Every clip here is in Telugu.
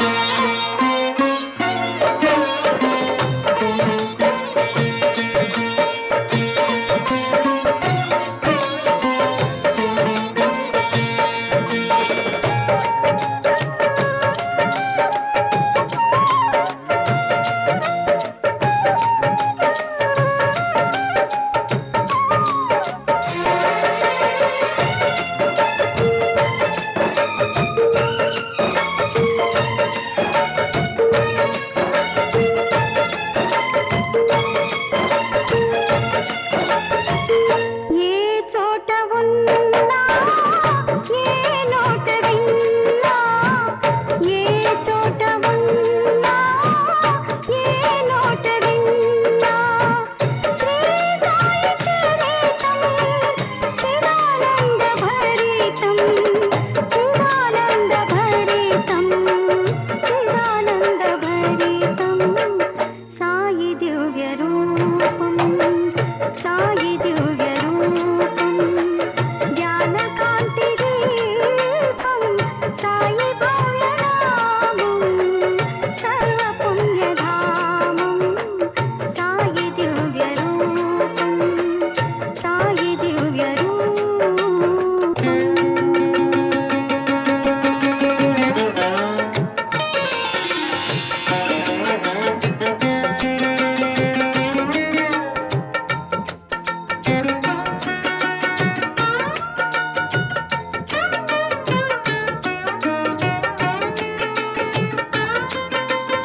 Yeah.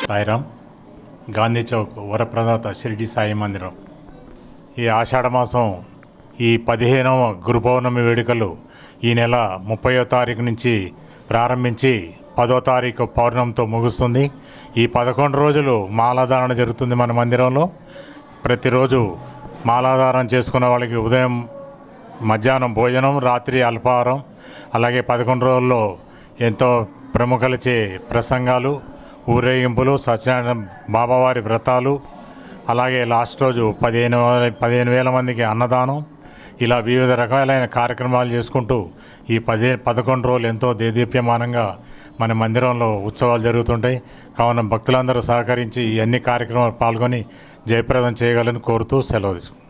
సాయిరామ్ గాంధీ చౌక్ వరప్రదాత షిరిడి సాయి మందిరం. ఈ ఆషాఢ మాసం ఈ పదిహేనవ గురు పౌర్ణమి వేడుకలు ఈ నెల ముప్పయో తారీఖు నుంచి ప్రారంభించి పదో తారీఖు పౌర్ణమితో ముగుస్తుంది. ఈ పదకొండు రోజులు మాలాధారణ జరుగుతుంది మన మందిరంలో. ప్రతిరోజు మాలాధారణ చేసుకున్న వాళ్ళకి ఉదయం మధ్యాహ్నం భోజనం రాత్రి అల్పాహారం అలాగే పదకొండు రోజుల్లో ఎంతో ప్రముఖలచే ప్రసంగాలు ఊరేగింపులు సత్యనారాయణ బాబావారి వ్రతాలు అలాగే లాస్ట్ రోజు పదిహేను పదిహేను వేల మందికి అన్నదానం. ఇలా వివిధ రకాలైన కార్యక్రమాలు చేసుకుంటూ ఈ పది పదకొండు రోజులు ఎంతో దేదీప్యమానంగా మన మందిరంలో ఉత్సవాలు జరుగుతుంటాయి. కావున భక్తులందరూ సహకరించి ఈ అన్ని కార్యక్రమాలు పాల్గొని జయప్రదం చేయగలని కోరుతూ సెలవు తీసుకుంటాం